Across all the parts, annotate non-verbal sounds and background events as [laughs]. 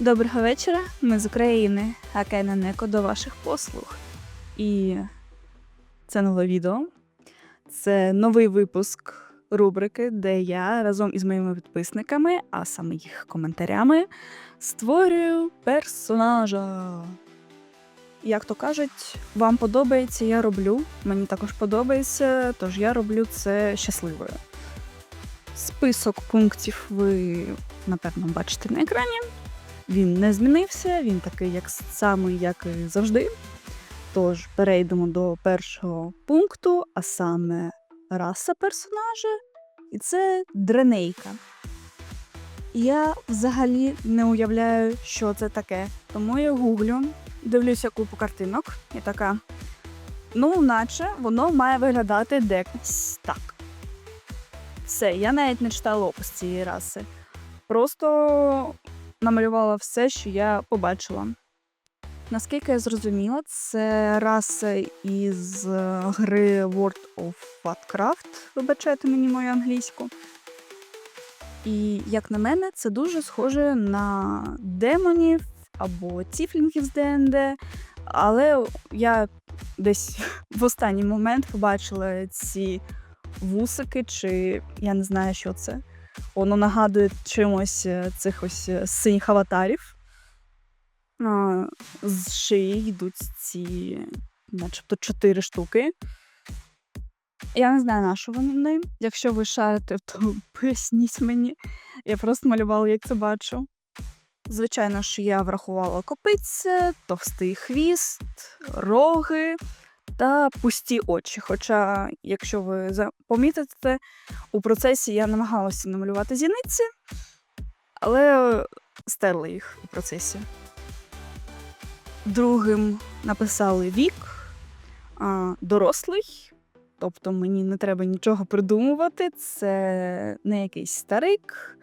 Доброго вечора, ми з України, а Кейна Неко до ваших послуг. І це нове відео. Це новий випуск рубрики, де я разом із моїми підписниками, а саме їх коментарями, створюю персонажа. Як то кажуть, вам подобається, я роблю. Мені також подобається, тож я роблю це щасливою. Список пунктів ви, напевно, бачите на екрані. Він не змінився, він такий, як самий, як і завжди. Тож перейдемо до першого пункту, а саме раса персонажа, і це дренейка. Я взагалі не уявляю, що це таке. Тому я гуглю, дивлюся купу картинок і така. Ну, наче воно має виглядати десь так. Все, я навіть не читала опис цієї раси. Просто намалювала все, що я побачила. Наскільки я зрозуміла, це раса із е, гри World of Warcraft, вибачайте мені мою англійську. І, як на мене, це дуже схоже на демонів або тіфлінгів з ДНД. Але я десь в останній момент побачила ці вусики, чи я не знаю, що це. Воно нагадує чимось е, цих ось е, синіх аватарів. А, з шиї йдуть ці, начебто, чотири штуки. Я не знаю, на що вони. Якщо ви шарите, [laughs] то поясніть мені. Я просто малювала, як це бачу. Звичайно ж, я врахувала копиця, товстий хвіст, роги та пусті очі. Хоча, якщо ви помітите, у процесі я намагалася намалювати зіниці, але стерла їх у процесі. Другим написали вік, а, дорослий. Тобто мені не треба нічого придумувати. Це не якийсь старик,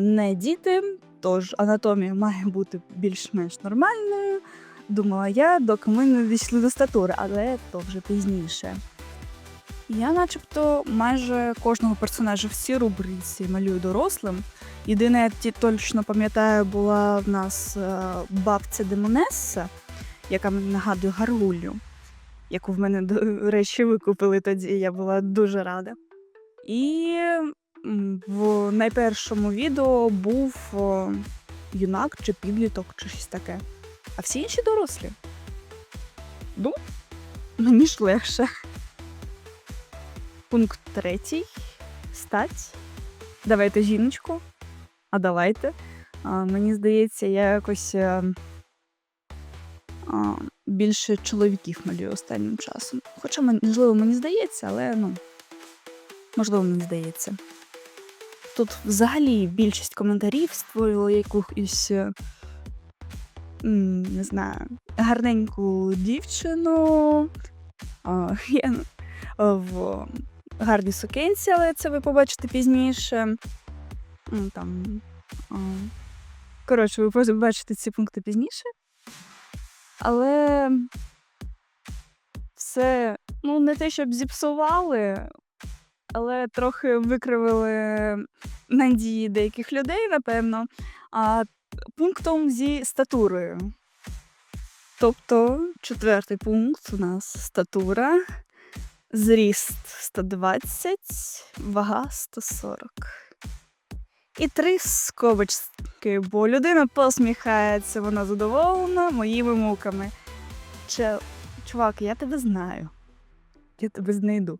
не діти. Тож анатомія має бути більш-менш нормальною. Думала я, доки ми не дійшли до статури, але то вже пізніше. Я, начебто, майже кожного персонажа в цій рубриці малюю дорослим. Єдине, я точно пам'ятаю, була в нас е, бабця Демонеса, яка мені нагадує Гарлулю, яку в мене, до речі, викупили тоді. Я була дуже рада. І в найпершому відео був юнак чи підліток, чи щось таке. А всі інші дорослі. Ну, мені ж легше. Пункт третій. Стать. Давайте жіночку. А давайте. А, мені здається, я якось а, а, більше чоловіків малюю останнім часом. Хоча, можливо, мені здається, але ну, можливо, мені здається. Тут взагалі більшість коментарів створювала якусь, е, не знаю, гарненьку дівчину. [laughs] Я в гарній сукенці, але це ви побачите пізніше. Там, коротше, ви побачите ці пункти пізніше. Але все, ну, не те, щоб зіпсували, але трохи викривили надії деяких людей, напевно, а пунктом зі статурою. Тобто, четвертий пункт у нас статура, зріст 120, вага 140. І три скобочки, бо людина посміхається, вона задоволена моїми муками. Че, чувак, я тебе знаю. Я тебе знайду.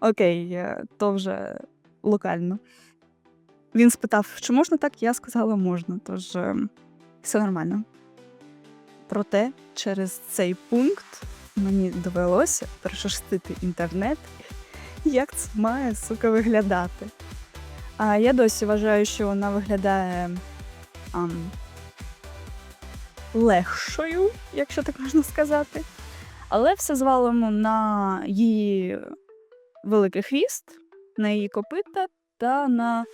Окей, е, то вже локально. Він спитав, чи можна так? Я сказала, можна, тож е, все нормально. Проте через цей пункт мені довелося перешерстити інтернет, як це має сука виглядати. А я досі вважаю, що вона виглядає ам, легшою, якщо так можна сказати. Але все звалено на її великий хвіст, на її копита та на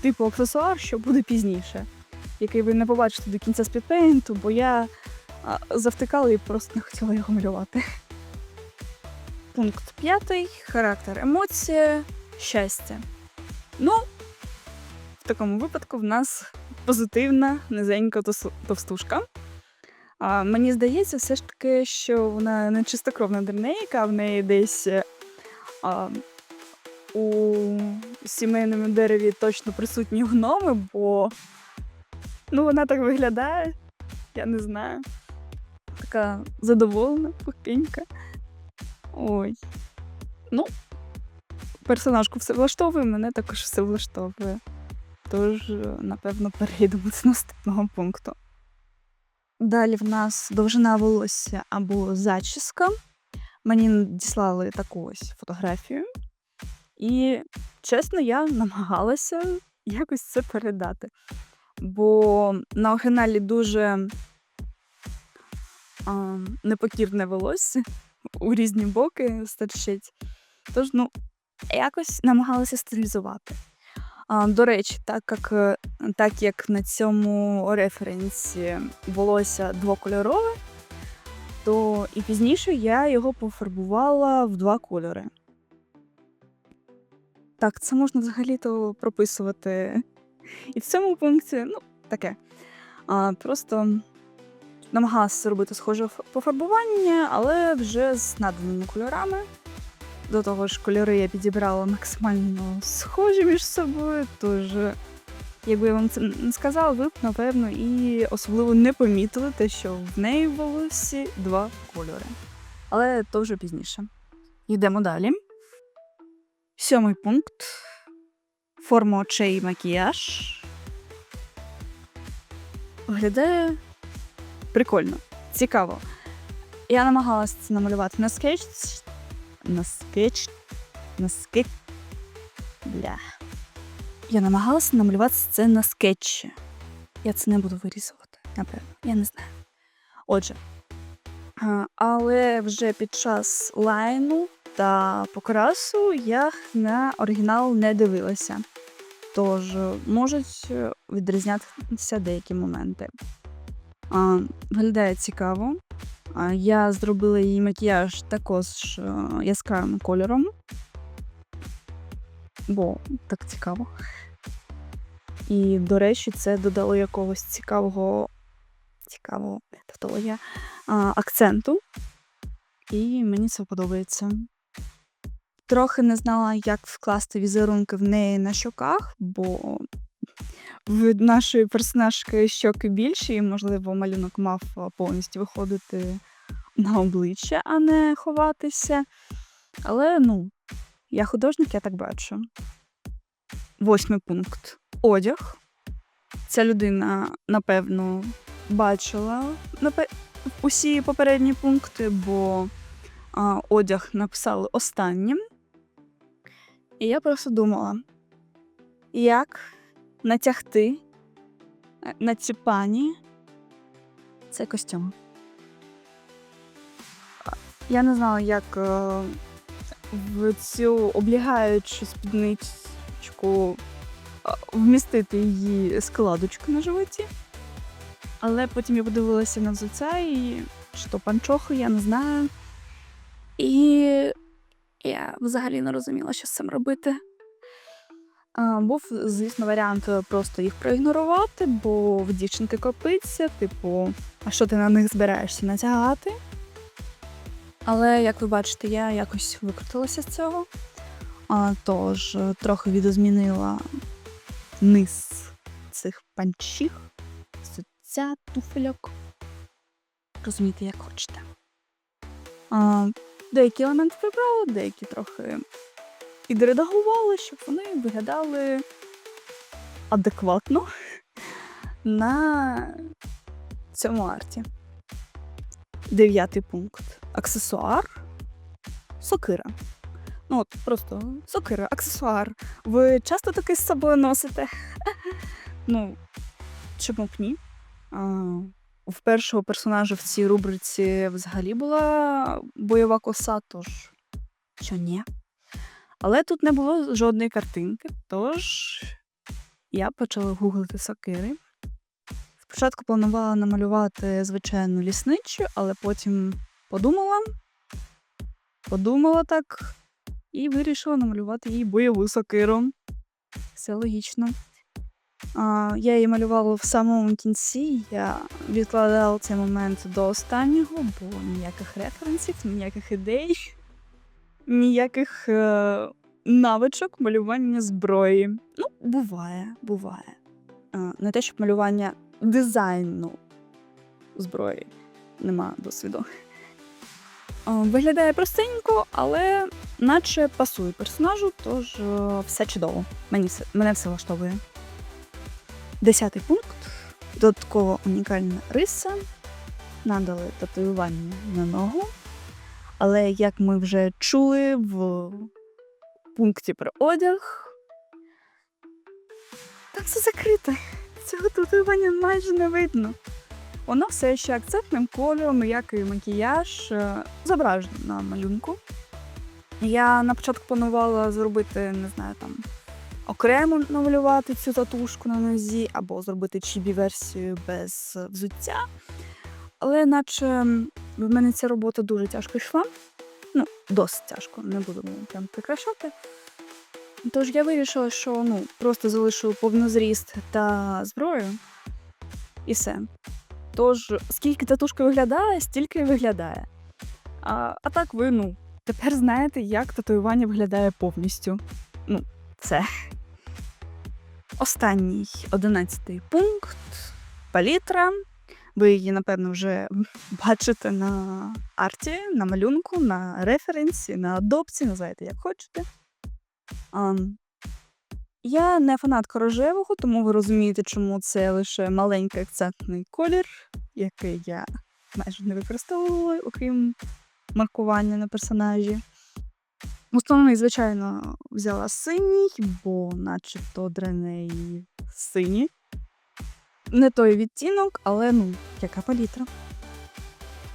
типу аксесуар, що буде пізніше, який ви не побачите до кінця спідпейнту, бо я завтикала і просто не хотіла його малювати. Пункт п'ятий. Характер, емоція, щастя. Ну, в такому випадку в нас позитивна, низенька товстушка. А, мені здається, все ж таки, що вона не чистокровна древнейка, а в неї десь е, а, у сімейному дереві точно присутні гноми, бо ну, вона так виглядає, я не знаю. Така задоволена, пухенька. Ой. Ну, персонажку все влаштовує, мене також все влаштовує. Тож, напевно, перейдемо до наступного пункту. Далі в нас довжина волосся або зачіска. Мені діслали таку ось фотографію. І, чесно, я намагалася якось це передати. Бо на оригіналі дуже а, непокірне волосся у різні боки стирчить. Тож, ну, якось намагалася стилізувати. А, до речі, так як, е, так як на цьому референсі волосся двокольорове, то і пізніше я його пофарбувала в два кольори. Так, це можна взагалі-то прописувати і в цьому пункті, ну, таке. А, просто намагалася робити схоже пофарбування, але вже з наданими кольорами. До того ж, кольори я підібрала максимально схожі між собою, тож, якби я вам це не сказала, ви б, напевно, і особливо не помітили те, що в неї в волосі два кольори. Але то вже пізніше. Йдемо далі. Сьомий пункт. Форма очей і макіяж. Виглядає прикольно, цікаво. Я намагалася це намалювати на скетч. На скетч. На скетч. Бля. Я намагалася намалювати це на скетчі. Я це не буду вирізувати, напевно. Я не знаю. Отже. Але вже під час лайну та покрасу я на оригінал не дивилася. Тож можуть е, відрізнятися деякі моменти. А, Виглядає цікаво. А, Я зробила її макіяж також е, яскравим кольором. Бо так цікаво. І, до речі, це додало якогось цікавого, цікавого тавтологія, акценту. І мені це подобається. Трохи не знала, як вкласти візерунки в неї на щоках, бо в нашої персонажки щоки більші, і, можливо, малюнок мав повністю виходити на обличчя, а не ховатися. Але ну, я художник, я так бачу. Восьмий пункт. Одяг. Ця людина, напевно, бачила усі попередні пункти, бо одяг написали останнім. І я просто думала, як натягти е, на ці пані цей костюм. Я не знала, як е, в цю облігаючу спідничку вмістити її складочку на животі. Але потім я подивилася на взуття і що панчохи, я не знаю. І я взагалі не розуміла, що з цим робити. Був, звісно, варіант е, просто їх проігнорувати, бо в дівчинки копиться, типу, а що ти на них збираєшся натягати? Але, як ви бачите, я якось викрутилася з цього. А, тож е, трохи відозмінила низ цих панчіх, суття, туфельок. Розумієте, як хочете. А, деякі елементи прибрала, деякі трохи підредагували, щоб вони виглядали адекватно [laughs] на цьому арті. Дев'ятий пункт. Аксесуар. Сокира. Ну, от просто сокира, аксесуар. Ви часто таке з собою носите? [laughs] Ну, чому б ні? В першого персонажа в цій рубриці взагалі була бойова коса, тож що ні. Але тут не було жодної картинки, тож я почала гуглити сокири. Спочатку планувала намалювати звичайну лісничу, але потім подумала, подумала так і вирішила намалювати їй бойову сокиру. Все логічно. Я її малювала в самому кінці. Я відкладала цей момент до останнього, бо ніяких референсів, ніяких ідей, ніяких е, навичок малювання зброї. Ну, буває, буває. А, не те, щоб малювання дизайну зброї нема досвіду. А, Виглядає простенько, але наче пасує персонажу, тож е, все чудово. Мені все, мене все влаштовує. Десятий пункт. Додаткова унікальна риса. Надали татуювання на ногу. Але як ми вже чули в пункті про одяг, там все закрите. Цього татуювання майже не видно. Воно все ще акцентним кольором, як і макіяж, е, зображено на малюнку. Я на початку планувала зробити, не знаю, там окремо намалювати цю татушку на нозі, або зробити чібі-версію без взуття. Але наче в мене ця робота дуже тяжко йшла. Ну, досить тяжко, не буду прям прикрашати. Тож я вирішила, що ну, просто залишу повнозріст та зброю, і все. Тож, скільки татушка виглядає, стільки і виглядає. А, а так ви, ну, тепер знаєте, як татуювання виглядає повністю. Ну, все. Останній одинадцятий пункт палітра. Ви її, напевно, вже бачите на арті, на малюнку, на референсі, на адопці, називайте як хочете. Ам, я не фанатка рожевого, тому ви розумієте, чому це лише маленький акцентний колір, який я майже не використовувала, окрім маркування на персонажі. Основний, звичайно, взяла синій, бо начебто дреней сині. Не той відтінок, але ну, яка палітра.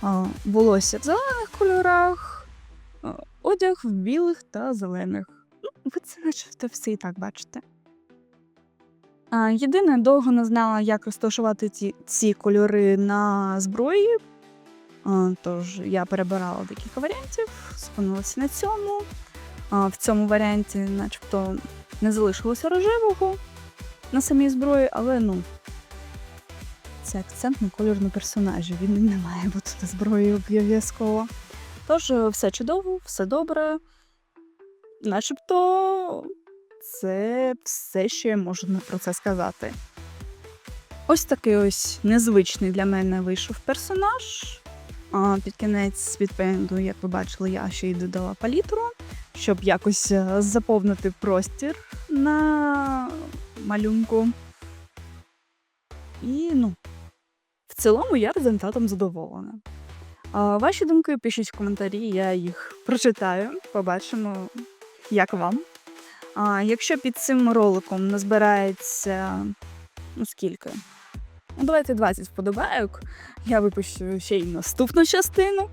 А, волосся в зелених кольорах, одяг в білих та зелених. Ну, ви це начебто все і так бачите. А, єдине, довго не знала, як розташувати ці, ці кольори на зброї. А, тож я перебирала декілька варіантів, зупинилася на цьому. В цьому варіанті, начебто, не залишилося рожевого на самій зброї, але ну. Це акцентний колір на персонажі. Він не має бути на зброї обов'язково. Тож, е, все чудово, все добре. Начебто, це все, що я можу про це сказати. Ось такий ось незвичний для мене вийшов персонаж. А під кінець світпенду, як ви бачили, я ще й додала палітру, щоб якось е, заповнити простір на малюнку. І ну, в цілому я результатом задоволена. Ваші думки пишіть в коментарі, я їх прочитаю. Побачимо, як вам. А якщо під цим роликом назбирається ну скільки? Ну, давайте 20 вподобайок. Я випущу ще й наступну частину,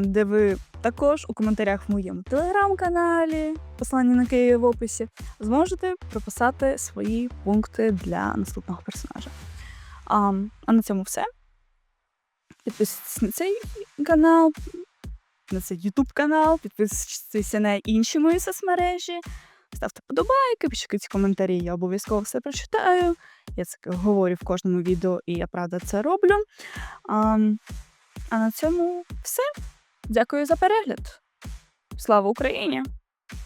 де ви також у коментарях в моєму телеграм-каналі, посилання на Києві в описі, зможете прописати свої пункти для наступного персонажа. А, а на цьому все. Підписуйтесь на цей канал, на цей YouTube канал, підписуйтесь на інші мої соцмережі, ставте подобайки, пишіть коментарі, я обов'язково все прочитаю. Я це говорю в кожному відео, і я правда це роблю. А, а на цьому все. Дякую за перегляд. Слава Україні!